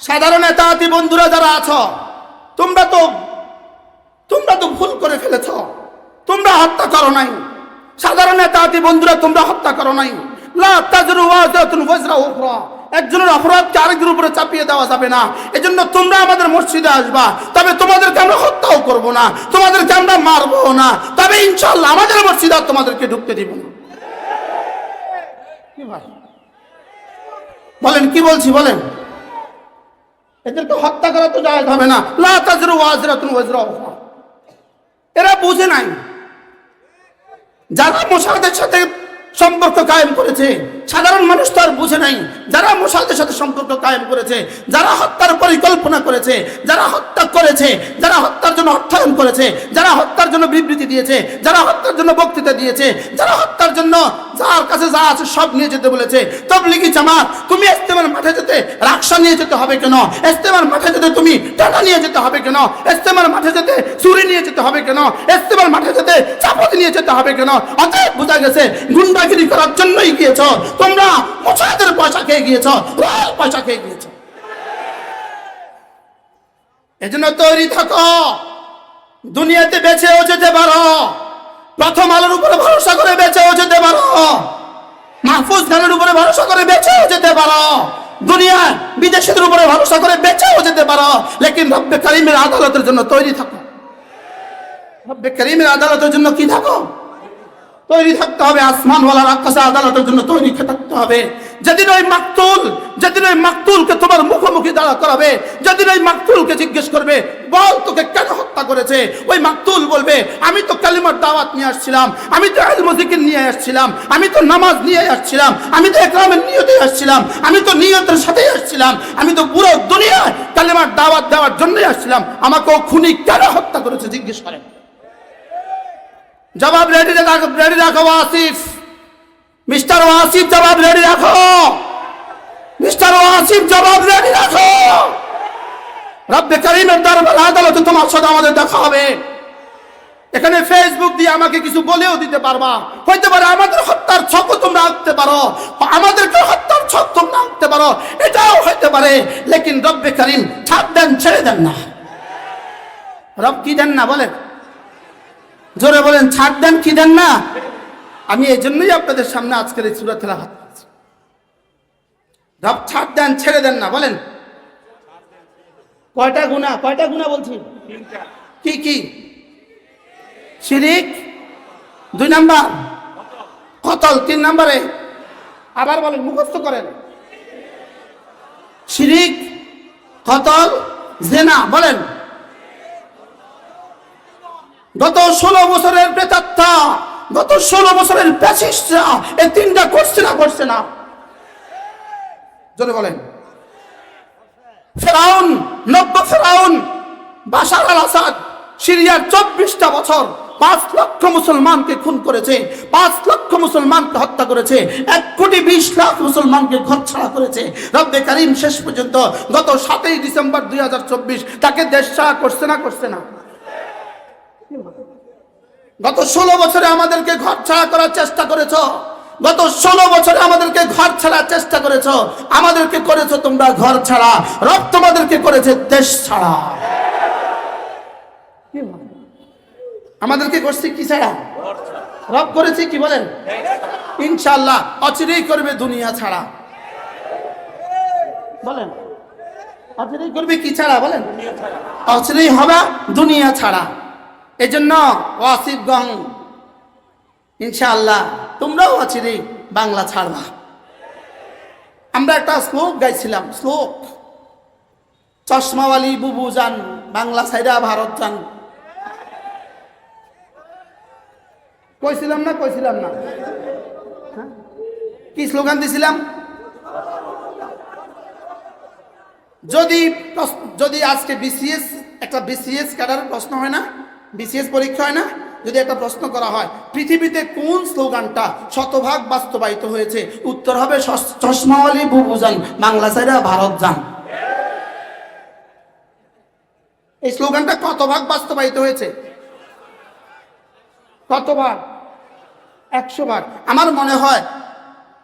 সাধারণ নেতাতি বন্ধুরা যারা আছো, তোমরা তো তোমরা তো ভুল করে ফেলেছ। তোমরা হত্যা করো নাই। সাধারণ নেতাতি বন্ধুরা, তোমরা হত্যা করো নাই। একজনের অপরাধকে আরেকজনের উপরে চাপিয়ে দেওয়া যাবে না। এজন্য তোমরা আমাদের মসজিদে আসবা। তবে তোমাদেরকে আমরা হত্যাও করব না। তোমাদেরকে আমরা মারবো না। তবে ইনশাল্লাহ আমাদের মসজিদে তোমাদেরকে ঢুকতে দিব না। বলেন, কি বলছি বলেন? এদেরকে হত্যা করা তো যায় হবে না। এরা বুঝে নাই। যারা মোশাদের সাথে সম্পর্ক কায়েম করেছে। সাধারণ মানুষ তো আর বুঝে নাই যারা মোসাদের সাথে সম্পর্ক কায়েম করেছে, যারা হত্যার পরিকল্পনা করেছে, যারা হত্যা করেছে, যারা হত্যার জন্য অর্থায়ন করেছে, যারা হত্যার জন্য বিবৃতি দিয়েছে, যারা হত্যার জন্য বক্তৃতা দিয়েছে, যারা হত্যার জন্য যার কাছে যা আছে সব নিয়ে যেতে বলেছে। তবলিগি জামাত, তুমি ইস্তেমার মাঠে যেতে রাক্সা নিয়ে যেতে হবে কেন? ইস্তেমার মাঠে যেতে তুমি টাকা নিয়ে যেতে হবে কেন? ইস্তেমার মাঠে যেতে চুরি নিয়ে যেতে হবে কেন? ইস্তেমার মাঠে যেতে চাপত নিয়ে যেতে হবে কেন? অতএব বোঝা গেছে গুন্ডাগিরি করার জন্যই গিয়েছ। তোমরা মোসাদের পয়সা খেয়ে গিয়েছ রয়্যাল পয়সা খেয়ে গিয়েছ। এজন্য তৈরি থাকো। দুনিয়াতে বেঁচেও যেতে পারো। প্রথম আলোর উপরে ভরসা করে বেঁচেও যেতে পারো। মাহফুজ খানের উপরে ভরসা করে বেঁচেও যেতে পারো। দুনিয়া বিদেশের উপরে ভরসা করে বেঁচেও যেতে পারো। লেকিন রব্বে করিমের আদালতের জন্য তৈরি থাকো। রব্বে করিমের আদালতের জন্য কি থাকো? তৈরি থাকতে হবে আসমানওয়ালার আকাশে আদালতের জন্য তৈরি থাকতে হবে। যেদিন ওই মাকতুল, যেদিন ওই মাকতুলকে তোমার মুখোমুখি দাঁড়া করাবে, যেদিন ওই মাকতুলকে জিজ্ঞেস করবে, বল তোকে কেন হত্যা করেছে? ওই মাকতুল বলবে, আমি তো কালিমার দাওয়াত নিয়ে আসছিলাম, আমি তো আল মজিকির নিয়ে আসছিলাম, আমি তো নামাজ নিয়ে আসছিলাম, আমি তো একরামের নিয়তে আসছিলাম, আমি তো নিয়তের সাথেই আসছিলাম, আমি তো পুরো দুনিয়ায় কালিমার দাওয়াত দেওয়ার জন্যই আসছিলাম। আমাকে ও খুনি কেন হত্যা করেছে? জিজ্ঞেস করেন। জবাব রেডি রাখো রেডি রাখো আসিফ মিস্টার ওয়াসিফ, জবাব রেডি রাখো। মিস্টার ওয়াসিফ, জবাব রেডি রাখো। রব্বে করিমের দরবার আদালতে তোমার সাথে আমাদের দেখা হবে। এখানে ফেসবুক দিয়ে আমাকে কিছু বলেও দিতে পারবা। হইতে পারে আমাদের হত্যার ছকও তোমরা আঁকতে পারো। আমাদেরকে হত্যার ছক তোমরা আঁকতে পারো। এটাও হইতে পারে। লেকিন রব্বে করিম ছাড় দেন, ছেড়ে দেন না। রব কি দেন না বলেন? জোরে বলেন ছাড় দেন কি দেন না? আমি এই জন্যই আপনাদের সামনে আজকের এই সুরা তেলা হাত। ছাড় দেন ছেড়ে দেন না বলেন। কয়টা গুণা কয়টা গুণা বলছি? কি কি? শিরিক? দুই নাম্বার? কতল? তিন নাম্বারে? আবার বলেন মুখস্থ করেন। শিরিক কতল? জেনা বলেন। গত ষোলো বছরের প্রেতাত্মা, গত ষোলো বছরের প্যাসিস্টরা এই তিনটা করছে না করছে না। জোরে বলেন। ফেরাউন, নব্য ফেরাউন, বাশার আল আসাদ সিরিয়ার চব্বিশটা বছর পাঁচ লক্ষ মুসলমানকে খুন করেছে, পাঁচ লক্ষ মুসলমানকে হত্যা করেছে, এক কোটি বিশ লাখ মুসলমানকে ঘর ছাড়া করেছে। রব্বে কারিম শেষ পর্যন্ত গত সাতই ডিসেম্বর দুই হাজার চব্বিশ তাকে দেশ ছাড়া করছে না করছে না। গত ষোলো বছরে আমাদেরকে ঘর ছাড়া করার চেষ্টা করেছ। গত ষোলো বছরে আমাদেরকে ঘর ছাড়ার চেষ্টা করেছ। আমাদেরকে করেছ তোমরা ঘর ছাড়া। রব তোমাদেরকে করেছে দেশ ছাড়া। আমাদেরকে করছে কি ছাড়া? রব করেছে কি বলেন? ইনশাল্লাহ অচিরেই করবে দুনিয়া ছাড়া। বলেন, অচিরেই করবে কি ছাড়া বলেন? অচিরেই হবে দুনিয়া ছাড়া। এই জন্য ওয়াসিফ গং ইনশাআল্লাহ তোমরাও আছিরে বাংলা ছাড়বা। আমরা একটা শ্লোক গাইছিলাম, শ্লোক। চশমাওয়ালি বুবু যান, বাংলা সাইডা ভারত যান। কইছিলাম না কইছিলাম না? হ্যাঁ? কি স্লোগান দিছিলাম? যদি যদি আজকে বিসিএস, একটা বিসিএস ক্যাডারের প্রশ্ন হয় না বিসিএস পরীক্ষা হয় না? যদি একটা প্রশ্ন করা হয়, পৃথিবীতে কোন স্লোগানটা শতভাগ বাস্তবায়িত হয়েছে? উত্তর হবে চশমাওয়ালি বুবু যান, বাংলা সাইডা ভারত যান। এই স্লোগানটা কত ভাগ বাস্তবায়িত হয়েছে? কতবার একশো ভাগ আমার মনে হয়,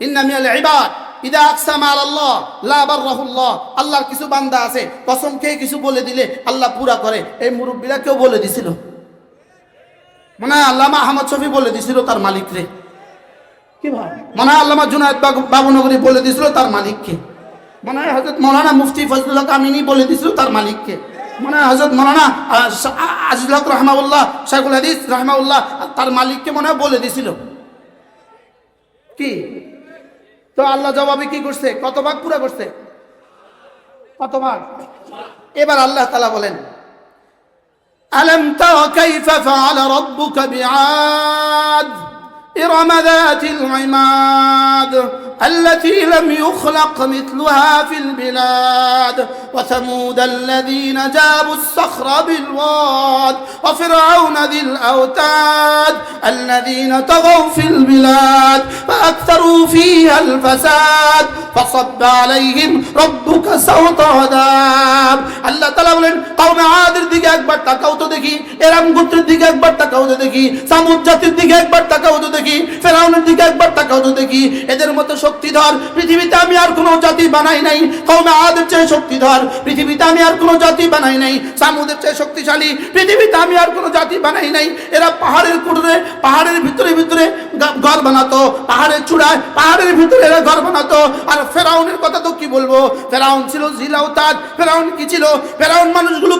ইন্নামিয়াল ইবাদ, ইদা আল্লাহ, লা বাররাহুল্লাহ আল্লাহর কিছু বান্দা আছে, কসম খেয়ে কিছু বলে দিলে আল্লাহ পুরা করে। এই মুরব্বীরা কেউ বলে দিছিল। মনে হয় আল্লামা আহমদ শফি বলে দিছিল তার মালিকরে কি ভাই? মনে হয় আল্লামা জুনায়দ বাবু- বাবুনগরী বলে দিছিল তার মালিককে মনে হয় হজরত মৌলানা মুফতি ফজলুল্লাহ কামিনী বলে দিছিল তার মালিককে মনে হয় হজরত মৌলানা আজিজুল হক রহমাউল্লাহ শাইখুল হাদিস রহমাউল্লাহ তার মালিককে মনে হয় বলে দিছিল। কি? তো আল্লাহ জবাবে কি করছে? কত ভাগ পুরা করছে? কত ভাগ? এবার আল্লাহ তালা বলেন ألم تر كيف فعل ربك بعاد؟ إرم ذات العماد التي لم يخلق مثلها في البلاد وثمود الذين جابوا الصخر بالواد وفرعون ذي الأوتاد الذين طغوا في البلاد فأكثروا فيها الفساد فصب عليهم ربك سوط عذاب আল্লাহ তালা বলেন কওমে আদের দিকে একবার তাকাও তো দেখি এরাম গোত্রের দিকে একবার তাকাও তো দেখি সামুদ জাতির দিকে একবার তাকাও তো দেখি ফেরাউনের দিকে একবার তাকাও তো দেখি এদের মতো শক্তিধর পৃথিবীতে আমি আর কোনো জাতি বানাই নাই কওমে আদের চেয়ে শক্তিধর পৃথিবীতে আমি আর কোনো জাতি বানাই নাই সামুদের চেয়ে শক্তিশালী পৃথিবীতে আমি আর কোনো জাতি বানাই নাই। এরা পাহাড়ের কুড়ে, পাহাড়ের ভিতরে ভিতরে ঘর বানাতো, পাহাড়ের চূড়ায় পাহাড়ের ভিতরে এরা ঘর বানাতো। আর ফেরাউনের কথা তো কি বলব? ফেরাউন ছিল জিলাও তাজ ফেরাউন কি ছিল? ফেরাউন ধরে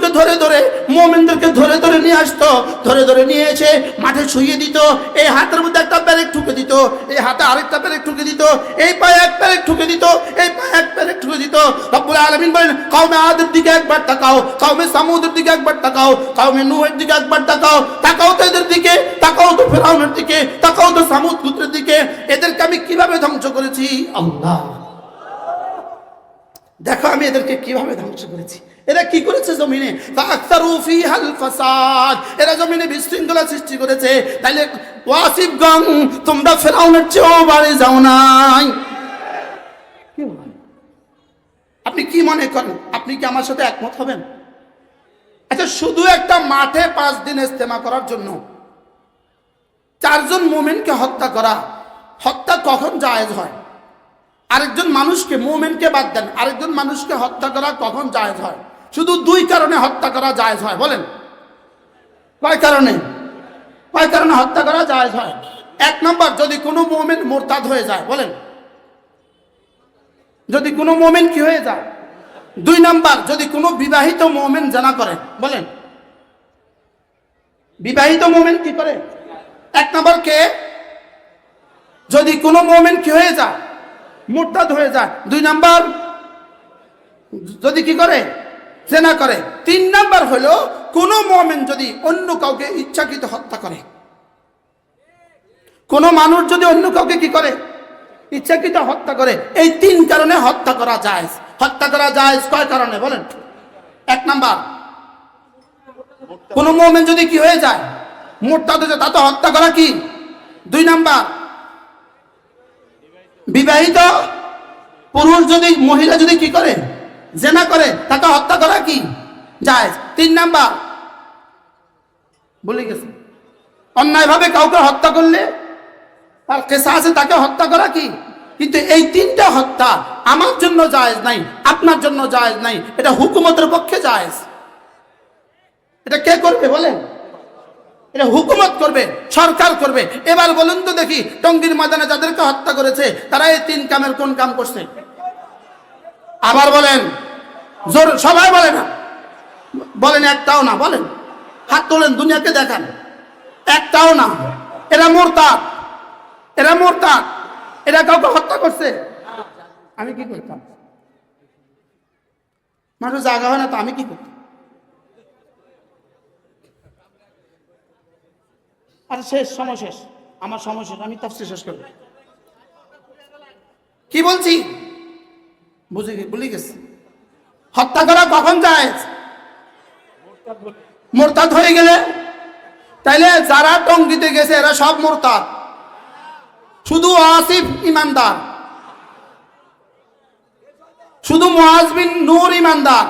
মোমেনদেরকে ধরে ধরে নিয়ে আসতো, ধরে ধরে নিয়ে এসে মাঠে শুইয়ে দিত, এই হাতের মধ্যে একটা প্যারেক ঠুকে দিত, এই হাতে আরেকটা প্যারেক ঠুকে দিত, এই পায়ে এক প্যারেক ঠুকে দিত, এই পায়ে এক প্যারেক ঠুকে দিত। রব্বুল আলামিন বলেন, কওমে আদের দিকে একবার তাকাও, কওমে সামুদের দিকে একবার তাকাও, কওমে নূহের দিকে একবার তাকাও তাকাও তো এদের দিকে, তাকাও তো ফেরাউনের দিকে, তাকাও তো সামুদ পুত্রের দিকে, এদেরকে আমি কীভাবে ধ্বংস করেছি? আল্লাহ। দেখো আমি এদেরকে কীভাবে ধ্বংস করেছি। এরা কি করেছে জমিনে? এরা জমিনে বিশৃঙ্খলা সৃষ্টি করেছে। তাইলে ওয়াসিফগণ, তোমরা ফেরাউনের চেয়েও বাড়ি যাও নাই। আপনি কি মনে করেন? আপনি কি আমার সাথে একমত হবেন? আচ্ছা শুধু একটা মাঠে পাঁচ দিন ইস্তেমা করার জন্য। চারজন মোমেনকে হত্যা করা। হত্যা কখন জায়েজ হয়? আরেকজন মানুষকে, মোমেনকে বাদ দেন। আরেকজন মানুষকে হত্যা করা কখন জায়েজ হয়? শুধু দুই কারণে হত্যা করা জায়জ হয়, বলেন। কয় কারণে? কয় কারণে হত্যা করা জায়জ হয়? এক নম্বর, যদি কোনো মোমেন মোরতাদ হয়ে যায়, বলেন। যদি কোনো মোমেন কি হয়ে যায়? দুই নাম্বার, যদি কোনো বিবাহিত মোমেন জানা করে, বলেন। বিবাহিত মোমেন কি করে? এক নম্বর, কে? যদি কোনো মোমেন কি হয়ে যায়? মোরতাদ হয়ে যায়। দুই নাম্বার, যদি কি করে? জেনা করে। তিন নাম্বার হলো, কোনো মোমেন যদি অন্য কাউকে ইচ্ছাকৃত হত্যা করে, কোনো মানুষ যদি অন্য কাউকে কি করে? ইচ্ছাকৃত হত্যা করে। এই তিন কারণে হত্যা করা যায় হত্যা করা যায় কয় কারণে? বলেন। এক নাম্বার, কোন মোমেন যদি কি হয়ে যায় হয়ে যায় তা তো হত্যা করা কি? দুই নাম্বার, বিবাহিত পুরুষ যদি, মহিলা যদি কি করে? জেনা করে, তাকে হত্যা করা কি? যায় তিন নাম্বার। বলে গেছে। অন্যায়ভাবে কাউকে হত্যা করলে তার কেসা আছে, তাকে হত্যা করা কি? কিন্তু এই তিনটা হত্যা আমার জন্য জায়েজ নাই, আপনার জন্য জায়েজ নাই। এটা হুকুমতের পক্ষে জায়েজ। এটা কে করবে বলেন? এটা হুকুমত করবে, সরকার করবে। এবার বলুন তো দেখি, টঙ্গির ময়দানে যাদেরকে হত্যা করেছে, তারা এই তিন কামের কোন কাম করছে? আবার বলেন, জোর, সবাই বলে না। বলেন একটাও না, বলেন। হাত তোলেন, দুনিয়াকে দেখান। একটাও না। এরা মোরতাদ। এরা মোরতাদ। এরা কাউকে হত্যা করছে। আমি কি করতাম? মানুষ জায়গা হয় না তো, আমি কি করতাম? আর শেষ, সময় শেষ। আমার সময় শেষ, আমি তাফসির শেষ করব। কি বলছি? বুঝে ভুলে গেছি। হত্যা করা কখন যায়? মোরতাদ হয়ে গেলে? তাইলে যারা টঙ্গিতে গেছে, এরা সব মোরতাদ। শুধু আসিফ ইমানদার। শুধু মুআজ বিন নূর ইমানদার।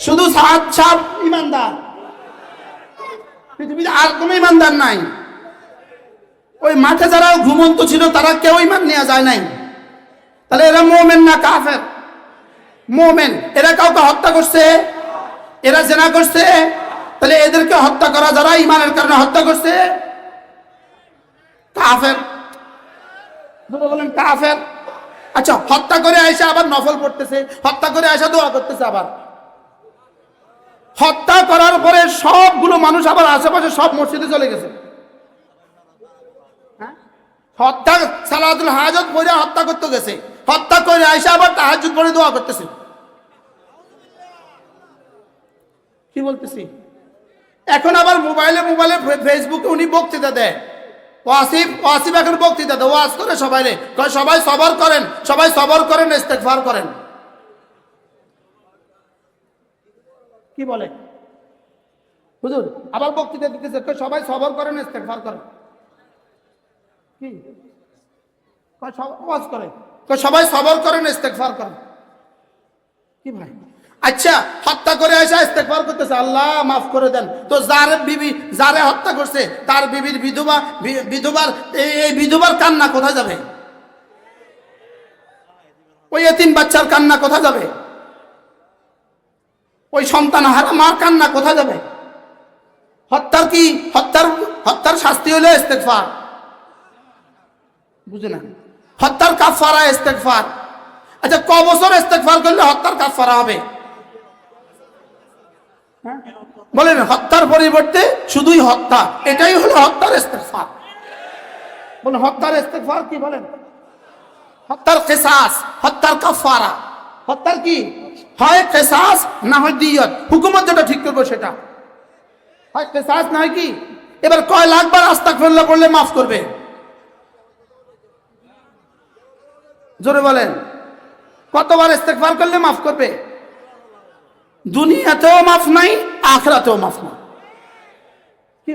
শুধু সাত সাপ ইমানদার। পৃথিবীতে আর কোনো ইমানদার নাই। ওই মাঠে যারা ঘুমন্ত ছিল, তারা কেউ ইমান নেওয়া যায় নাই। তাহলে এরা মোমেন না কাফের? মোমেন। এরা কাউকে হত্যা করছে? এরা জেনা করছে? তাহলে এদেরকে হত্যা করা যারা ইমানের কারণে হত্যা করছে? কাফের। বলেন কাফের। আচ্ছা হত্যা করে আয়সা আবার নফল পড়তেছে, হত্যা করে আয়সা দোয়া করতেছে আবার। হত্যা করার পরে সবগুলো মানুষ আবার আশেপাশে সব মসজিদে চলে গেছে? হত্যা সালাদুল হাজত পড়ে হত্যা করতে গেছে। হত্যা করে আয়সা আবার তাহাজুদ পড়ে দোয়া করতেছে। কি বলতেছি? এখন আবার মোবাইলে মোবাইলে ফেসবুকে উনি বক্তৃতা দেয়। ওয়াসিফ ওয়াসিফ এখন বক্তৃতা দেয়। ওয়াজ করে সবাই রে। সবাই সবর করেন। সবাই সবর করেন, ইস্তেগফার করেন। কি বলে? হুজুর, আবার বক্তৃতা দিতেছে। সবাই সবর করেন, ইস্তেগফার করেন। কি? কয় করে। সবাই সবর করেন, ইস্তেগফার করেন। কি ভাই? আচ্ছা হত্যা করে এসে ইস্তেগফার করতেছে। আল্লাহ, মাফ করে দেন। তো যার বিবি, যারে হত্যা করছে, তার বিবির বিধবা বিধবার এই বিধবার কান্না কোথায় যাবে? ওই এতিম বাচ্চার কান্না কোথায় যাবে? ওই সন্তান হারা মার কান্না কোথায় যাবে? হত্যার কি? হত্যার হত্যার শাস্তি হলো ইস্তেগফার। বুঝে না। হত্যার কাফারা ইস্তেগফার। আচ্ছা ক বছর ইস্তেগফার করলে হত্যার কাফারা হবে? হ্যাঁ? বলেন, হত্যার পরিবর্তে শুধুই হত্যা, এটাই হলো হত্যার ইস্তেগফার। বলেন, হত্যার ইস্তেগফার কি বলেন? হত্যার কেসাস, হত্যার কাফারা হত্যার কি? হয় কেসাস না হয় দিয়ত। হুকুমত যেটা ঠিক করব সেটা। হয় কেসাস না হয় কি? এবার কয় লাখবার আস্তাগফিরুল্লাহ পড়লে মাফ করবে? জোরে বলেন। কতবার ইস্তেগফার করলে মাফ করবে? দুনিয়াতেও মাফ নাই, আখরাতেও মাফ নাই। কি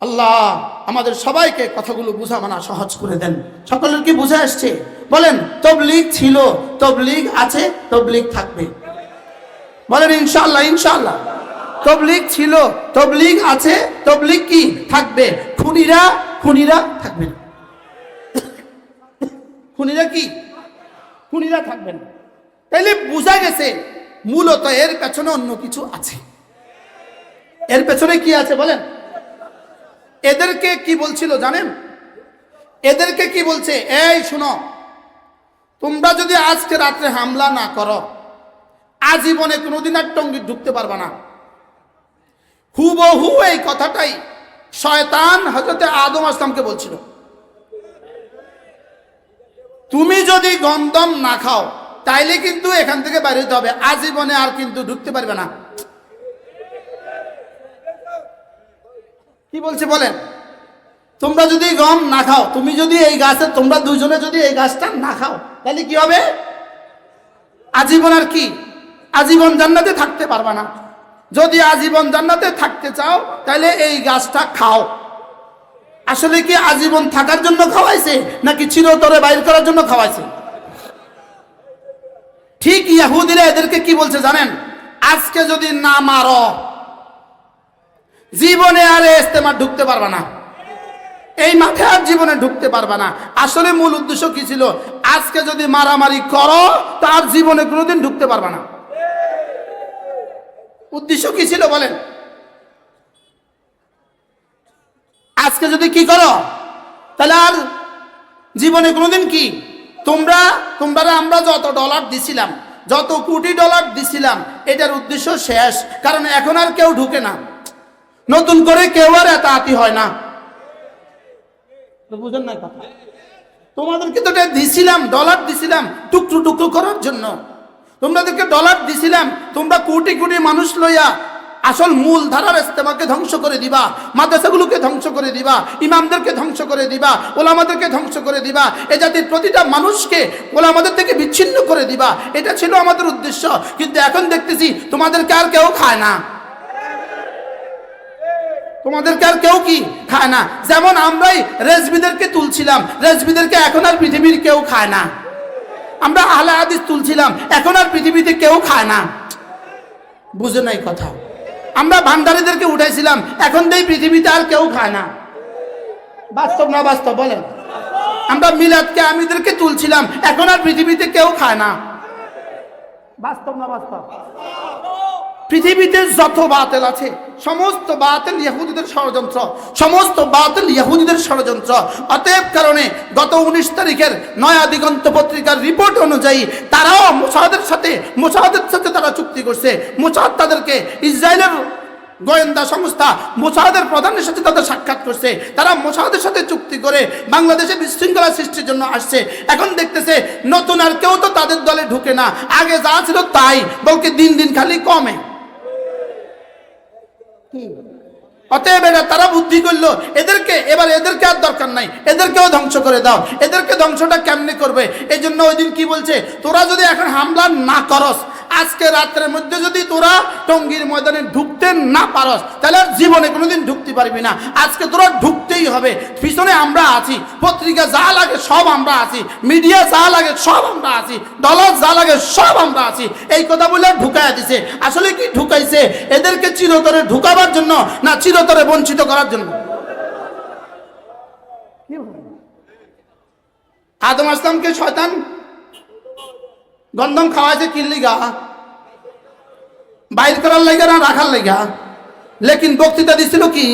আল্লাহ, আমাদের সবাইকে কথাগুলো বুঝা মানা সহজ করে দেন। সকলের কি বুঝে আসছে বলেন, তবলিগ ছিল, তবলিগ আছে, তবলিগ থাকবে। বলেন ইনশাল্লাহ ইনশাআল্লাহ। তবলিগ ছিল, তবলিগ আছে, তবলিগ কি? থাকবে। খুনিরা খুনিরা থাকবে না। খুনিরা কি? খুনিরা থাকবেন। তাইলে বোঝা গেছে মূলত এর পেছনে অন্য কিছু আছে। এর পেছনে কি আছে বলেন? এদেরকে কি বলছিল জানেন? এদেরকে কি বলছে? এই শুনো, তোমরা যদি আজকে রাত্রে হামলা না করো, আজীবনে কোনোদিন আর টঙ্গি ঢুকতে পারবা না। হুবহু এই কথাটাই শয়তান হজরতে আদম আসলামকে বলছিল। তুমি যদি গন্ধম না খাও, তাইলে কিন্তু এখান থেকে বাইরে হতে হবে। আজীবনে আর কিন্তু ঢুকতে পারবে না। কি বলছে বলেন? তোমরা যদি গম না খাও, তুমি যদি এই গাছের, তোমরা দুজনে যদি এই গাছটা না খাও তাহলে কি হবে? আজীবন আর কি? আজীবন জান্নাতে থাকতে পারবা না। যদি আজীবন জান্নাতে থাকতে চাও তাহলে এই গাছটা খাও। আসলে কি আজীবন থাকার জন্য খাওয়াইছে, নাকি চিরতরে বাইর করার জন্য খাওয়াইছে? ঠিক ইয়াহুদিরা এদেরকে কি বলছে জানেন? আজকে যদি না মারো, জীবনে আর ইস্তেমার ঢুকতে পারবা না। এই মাঠে আর জীবনে ঢুকতে পারবা না। আসলে মূল উদ্দেশ্য কি ছিল? আজকে যদি মারামারি করো তার জীবনে কোনোদিন ঢুকতে পারবা না। উদ্দেশ্য কি ছিল বলেন? আজকে যদি কি করো, তাহলে আর জীবনে কোনোদিন কি? তোমরা তোমরা, আমরা যত ডলার দিছিলাম, যত কোটি ডলার দিছিলাম, এটার উদ্দেশ্য শেষ। কারণ এখন আর কেউ ঢুকে না। নতুন করে কেউ আর এত আতি হয় না। বুঝেন না কথা? তোমাদেরকে তো এটা দিছিলাম ডলার দিছিলাম, টুকরো টুকরো করার জন্য। তোমাদেরকে ডলার দিছিলাম, তোমরা কোটি কোটি মানুষ লইয়া আসল মূল ধারার ইস্তেমাকে ধ্বংস করে দিবা, মাদ্রাসাগুলোকে ধ্বংস করে দিবা, ইমামদেরকে ধ্বংস করে দিবা, ওলামাদেরকে ধ্বংস করে দিবা, এ জাতির প্রতিটা মানুষকে ওলামাদের থেকে বিচ্ছিন্ন করে দিবা, এটা ছিল আমাদের উদ্দেশ্য। কিন্তু এখন দেখতেছি তোমাদেরকে আর কেউ খায় না। তোমাদেরকে আর কেউ কি খায় না? যেমন আমরাই রেজবিদেরকে তুলছিলাম, রেজবিদেরকে এখন আর পৃথিবীর কেউ খায় না। আমরা আহলে হাদিস তুলছিলাম, এখন আর পৃথিবীতে কেউ খায় না। বুঝে নাই কথা। আমরা ভান্ডারীদেরকে উঠেছিলাম এখন তো এই পৃথিবীতে আর কেউ খায় না। বাস্তব না বাস্তব, বলেন। আমরা মিলাদকে আমিদেরকে তুলছিলাম, এখন আর পৃথিবীতে কেউ খায় না। বাস্তব না বাস্তব? পৃথিবীতে যত বাতিল আছে, সমস্ত বাতিল ইহুদিদের ষড়যন্ত্র, সমস্ত বাতিল ইহুদিদের ষড়যন্ত্র। অতএব কারণে গত উনিশ তারিখের নয়া দিগন্ত পত্রিকার রিপোর্ট অনুযায়ী তারাও মোসাদের সাথে মোসাদের সাথে তারা চুক্তি করছে। মোসাদ তাদেরকে ইসরায়েলের গোয়েন্দা সংস্থা মোসাদের প্রধানের সাথে তাদের সাক্ষাৎ করছে। তারা মোসাদের সাথে চুক্তি করে বাংলাদেশে বিশৃঙ্খলা সৃষ্টির জন্য আসছে। এখন দেখতেছে, নতুন আর কেউ তো তাদের দলে ঢুকে না। আগে যা ছিল তাই, বলকে দিন দিন খালি কমে। অতএব এরা তারা বুদ্ধি করল, এদেরকে, এবার এদেরকে আর দরকার নাই, এদেরকেও ধ্বংস করে দাও, এদেরকে ধ্বংসটা কেমনে করবে? এই জন্য ওই দিন কি বলছে, তোরা যদি এখন হামলা না করস আজকে রাত্রের মধ্যে যদি তোরা টঙ্গীর ময়দানে ঢুকতে না পারস, তাহলে জীবনে কোনোদিন ঢুকতে পারবি না। আজকে তোরা ঢুকতেই হবে। পিছনে আমরা আছি, পত্রিকা যা লাগে সব আমরা আছি, মিডিয়া যা লাগে সব আমরা আছি ডলার যা লাগে সব আমরা আছি। এই কথা বলে ঢুকাইয়া দিছে। আসলে কি ঢুকাইছে? এদেরকে চিরতরে ঢুকাবার জন্য না চিরতরে বঞ্চিত করার জন্য? আদম আসলামকে শয়তান গন্ধম খাওয়াইছে কিল্লিগা বাইর করার লাইগা না রাখার লাইগা? লেকিন বক্তৃতা দিছিল কি?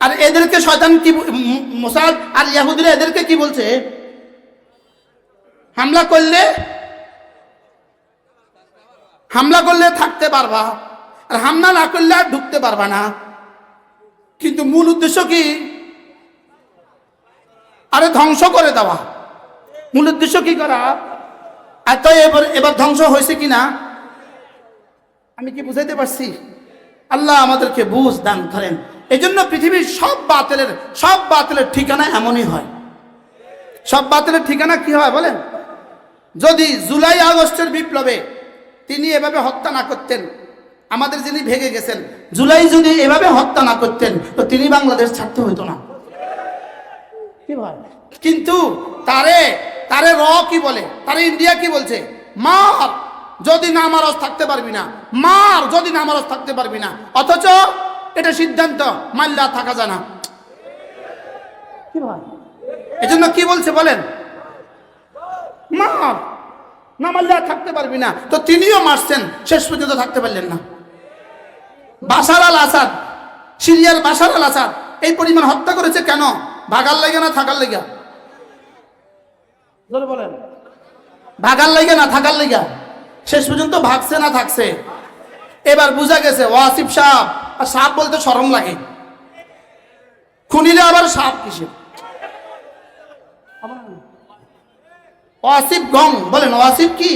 আর এদেরকে শয়তান কি মোসাদ আর ইয়াহুদিরা এদেরকে কি বলছে? হামলা করলে হামলা করলে থাকতে পারবা, আর হামলা না করলে আর ঢুকতে পারবা না। কিন্তু মূল উদ্দেশ্য কি? আরে ধ্বংস করে দেওয়া। মূল উদ্দেশ্য কি করা? এত এবার এবার ধ্বংস হয়েছে কি না আমি কি বুঝাইতে পারছি? আল্লাহ আমাদেরকে বুঝ দান করেন। এই জন্য পৃথিবীর সব বাতিলের সব বাতিলের ঠিকানা এমনই হয়। সব বাতিলের ঠিকানা কি হয় বলেন? যদি জুলাই আগস্টের বিপ্লবে তিনি এভাবে হত্যা না করতেন, আমাদের যিনি ভেঙে গেছেন, জুলাই যদি এভাবে হত্যা না করতেন, তো তিনি বাংলাদেশ ছাড়তে হইতো না। কি ভাই? কিন্তু তারে তারে র কি বলে? তারে ইন্ডিয়া কি বলছে? মার যদি না মারস থাকতে পারবি না। মার যদি না মারস থাকতে পারবি না। অথচ এটা সিদ্ধান্ত মাল্লা থাকা যায় না। কি ভাই? এজন্য কি বলছে বলেন? মার না মারলে আর থাকতে পারবি না। তো তিনিও মারছেন শেষ পর্যন্ত থাকতে পারলেন না। বাসার আল আসাদ সিরিয়ার বাসার আল আসাদ এই পরিমাণ হত্যা করেছে কেন? ভাগার লাগে না থাকার লেগা? বলেন। ভাগার লাগে না থাকার লেগা? শেষ পর্যন্ত ভাগছে না থাকছে? এবার বুঝা গেছে ওয়াসিফ সাপ আর সাপ বলতে সরম লাগে। খুনিলে আবার সাপ কিসে ওয়াসিফ গং বলেন ওয়াসিফ কি?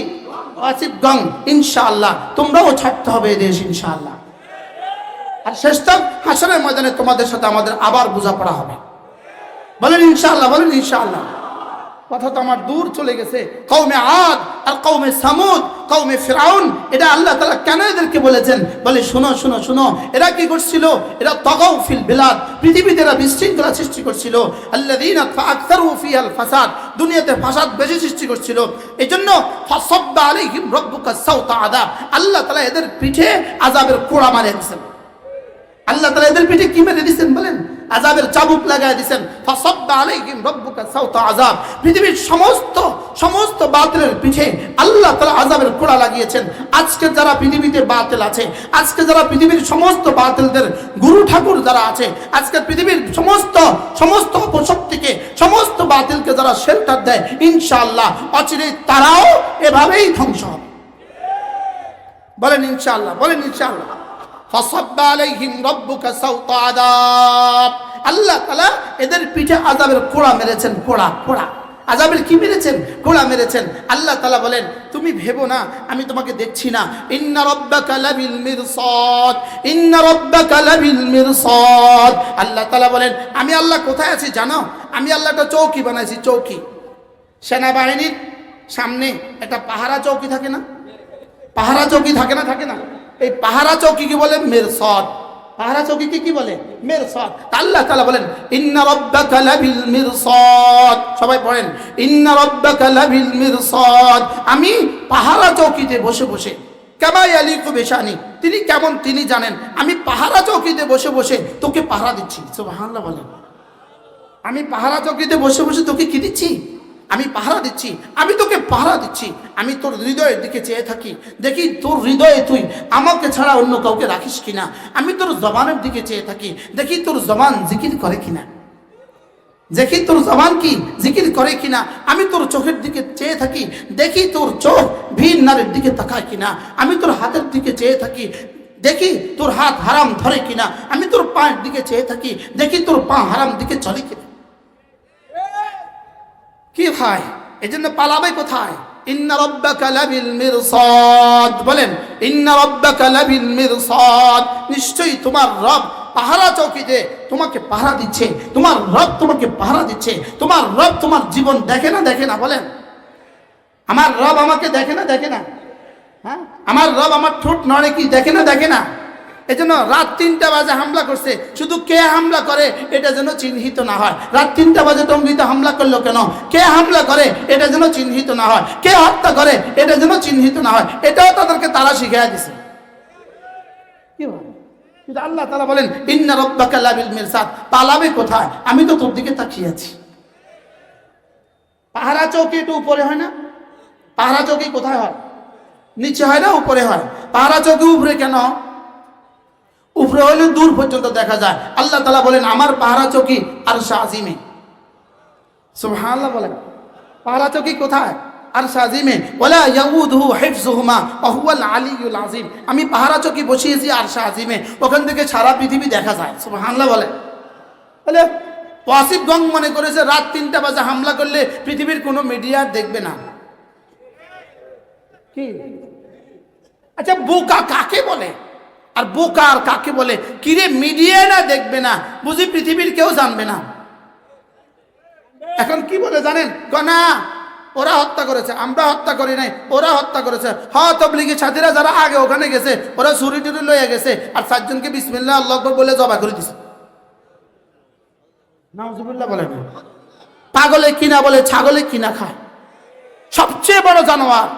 ওয়াসিফ গং ইনশাআল্লাহ তোমরাও ছাড়তে হবে এই দেশ ইনশাআল্লাহ। আর শেষটা হাসরের ময়দানে তোমাদের সাথে আমাদের আবার বোঝাপড়া হবে। বলেন ইনশাআল্লাহ বলেন ইনশাআল্লাহ। কথা তো আমার দূর চলে গেছে। কৌমে আদ, আর কৌমে সামুদ কৌমে ফেরাউন, এটা আল্লাহ তালা কেন এদেরকে বলেছেন? বলে শোনো শোনো শোনো, এরা কি করছিল? এরা তগাউ ফিল বিলাদ, পৃথিবীতে এরা বিশৃঙ্খলা সৃষ্টি করছিল। আল্লাযীনা ফাআকতারু ফিহাল ফাসাদ, দুনিয়াতে ফাসাদ বেশি সৃষ্টি করছিল। এই জন্য ফাসাব্বা আলাইহিম রাব্বুকা সাওতা আযাব আল্লাহ তালা এদের পিঠে আযাবের কোড়া মারে দিয়েছেন। আল্লাহ তালা এদের পিঠে কি মেরে দিচ্ছেন বলেন? আজাবের চাবুক লাগাই সাওতা আযাব। পৃথিবীর সমস্ত সমস্ত বাতিলের পিঠে আল্লাহ তালা আজাবের কোড়া লাগিয়েছেন। আজকে যারা পৃথিবীতে বাতিল আছে, আজকে যারা পৃথিবীর সমস্ত বাতিলদের গুরু ঠাকুর যারা আছে, আজকে পৃথিবীর সমস্ত সমস্ত অপশক্তিকে, সমস্ত বাতিলকে যারা শেল্টার দেয়, ইনশাআল্লাহ অচিরে তারাও এভাবেই ধ্বংস হবে। বলেন ইনশাআল্লাহ বলেন ইনশাআল্লাহ। ফাসাব্বা আলাইহিম রব্বুকা সাউতা আযাব। আল্লাহ তাআলা এদের পিঠে আযাবের কোড়া মেরেছেন, কোড়া কোড়া। আজাবের কি মেরেছেন? ঘোড়া মেরেছেন। আল্লাহ তালা বলেন, তুমি ভেবো না, আমি তোমাকে দেখছি না। ইন্না রব্বাকা লাবিল মিরসাদ, ইন্না রব্বাকা লাবিল মিরসাদ। আল্লাহ তালা বলেন, আমি আল্লাহ কোথায় আছি জানো? আমি আল্লাহ একটা চৌকি বানাইছি, চৌকি। সেনাবাহিনীর সামনে একটা পাহারা চৌকি থাকে না? পাহারা চৌকি থাকে না থাকে না? এই পাহারা চৌকি কি বলে? মিরসদ। পাহারা চৌকি কি বলে? মিরসদ। আল্লাহ তাআলা বলেন, ইন্না রাব্বাকা লাবিল মিরসদ। সবাই পড়েন, ইন্না রাব্বাকা লাবিল মিরসদ। আমি পাহারা চৌকিতে বসে বসে কেমাই আলী বেশানি? তিনি কেমন? তিনি জানেন, আমি পাহারা চৌকিতে বসে বসে তোকে পাহারা দিচ্ছি। সুবহানাল্লাহ বলেন। আমি পাহারা চৌকিতে বসে বসে তোকে কি দিচ্ছি? আমি পাহারা দিচ্ছি, আমি তোকে পাহারা দিচ্ছি, আমি তোর হৃদয়ের দিকে চেয়ে থাকি। দেখি তোর হৃদয়ে তুই আমাকে ছাড়া অন্য কাউকে রাখিস কিনা? আমি তোর জবানের দিকে চেয়ে থাকি। দেখি তোর জবান জিকির করে কিনা? দেখি তোর জবান কি জিকির করে কিনা? আমি তোর চোখের দিকে চেয়ে থাকি। দেখি তোর চোখ ভিন নারের দিকে তাকায় কিনা? আমি তোর হাতের দিকে চেয়ে থাকি। দেখি তোর হাত হারাম ধরে কিনা? আমি তোর পায়ের দিকে চেয়ে থাকি। দেখি তোর পা হারাম দিকে চলে কিনা? কি ভাই? এই জন্য পালাবে কোথায়? ইন্না রব্বাকা লাবিল মিরসাদ। বলেন, ইন্না রব্বাকা লাবিল মিরসাদ। নিশ্চয়ই তোমার রব পাহারা চৌকিতে তোমাকে পাহারা দিচ্ছে। তোমার রব তোমাকে পাহারা দিচ্ছে। তোমার রব তোমার জীবন দেখে না দেখে না, বলেন। আমার রব আমাকে দেখে না দেখে না। হ্যাঁ? আমার রব আমার ঠোঁট নড়ে কি দেখে না দেখে না? এই জন্য রাত তিনটা বাজে হামলা করছে। শুধু কে হামলা করে, এটা যেন চিহ্নিত না হয়। রাত তিনটা বাজে টঙ্গিতে হামলা করল কেন? কে হামলা করে, এটা যেন চিহ্নিত না হয়। কে হত্যা করে, এটা যেন চিহ্নিত না হয়। এটাও তাদেরকে তারা শিখিয়ে দিছে। কি আল্লাহ তারা বলেন, ইন্না রব্বাকা লাবিল মিরসাদ। পালাবে কোথায়? আমি তো তোর দিকে তাকিয়ে আছি। পাহারা চৌকি একটু উপরে হয় না? পাহারা চৌকি কোথায় হয়? নিচে হয় না, উপরে হয়? পাহারা চৌকি উপরে কেন? উপরে হলে দূর পর্যন্ত দেখা যায়। আল্লাহ তালা বলেন, আমার পাহারা চৌকি আর শাহিমে সুবহানাল্লাহ বলেন। পাহারা চৌকি কোথায়? আর আলিয়ুল আযীম। আমি পাহারা চৌকি বসিয়েছি আর শাহিমে ওখান থেকে সারা পৃথিবী দেখা যায়। সুবহানাল্লাহ বলে বলে ওয়াসিফ গং মনে করেছে, রাত তিনটা বাজে হামলা করলে পৃথিবীর কোনো মিডিয়া দেখবে না। কি? আচ্ছা বোকা কাকে বলে? আর বোকা আর কাকে বলে? কিরে মিডিয়া না দেখবে না? বুঝি পৃথিবীর কেউ জানবে না। এখন কি বলে জানেন? ক না, ওরা হত্যা করেছে, আমরা হত্যা করি নাই, ওরা হত্যা করেছে। হ তবলিগি সাথীরা যারা আগে ওখানে গেছে, ওরা ছুরি টুরি লয়ে গেছে, আর চারজনকে বিসমিল্লাহ, আল্লাহ বলে জবা করে দিছে। বলে পাগলে কিনা বলে, ছাগলে কিনা খায়। সবচেয়ে বড় জানোয়ার,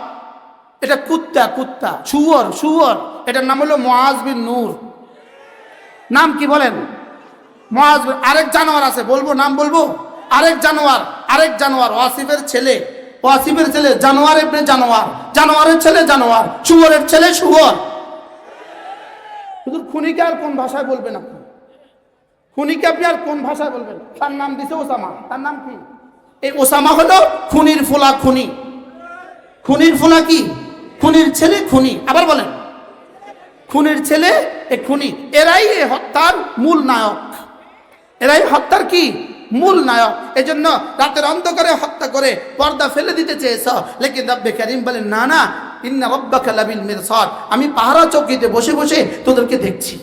এটা কুত্তা কুত্তা, শুয়র শুয়র। এটার নাম হলো মোয়াজ বিন নূর। নাম কি বলেন? মোয়াজ বিন- আরেক জানোয়ার আছে, বলব নাম বলব? আরেক জানোয়ার আরেক জানোয়ার, ওয়াসিফের ছেলে। ওয়াসিফের ছেলে জানোয়ার এমনি জানোয়ার। জানোয়ারের ছেলে জানোয়ার, শুয়রের ছেলে শুয়র। শুধু খুনিকে আর কোন ভাষায় বলবেন আপনি? খুনিকে আপনি আর কোন ভাষায় বলবেন? তার নাম দিছে ওসামা। তার নাম কি? এই ওসামা হলো খুনির ফোলা খুনি। খুনির ফোলা কি? খুনির ছেলে খুনি। আবার বলেন। খুনির ছেলে, এ খুনি। এরাই এ হত্যার মূল নায়ক। এরাই হত্যার কি? মূল নায়ক। এজন্য রাতের অন্ধকারে হত্যা করে পর্দা ফেলে দিতে চেয়েছ। লেকিন রব্বে করিম বলেন, না না, ইন্না রব্বাকা লাবিল মিরসাদ। আমি পাহারা চৌকিতে বসে বসে তোদেরকে দেখছি।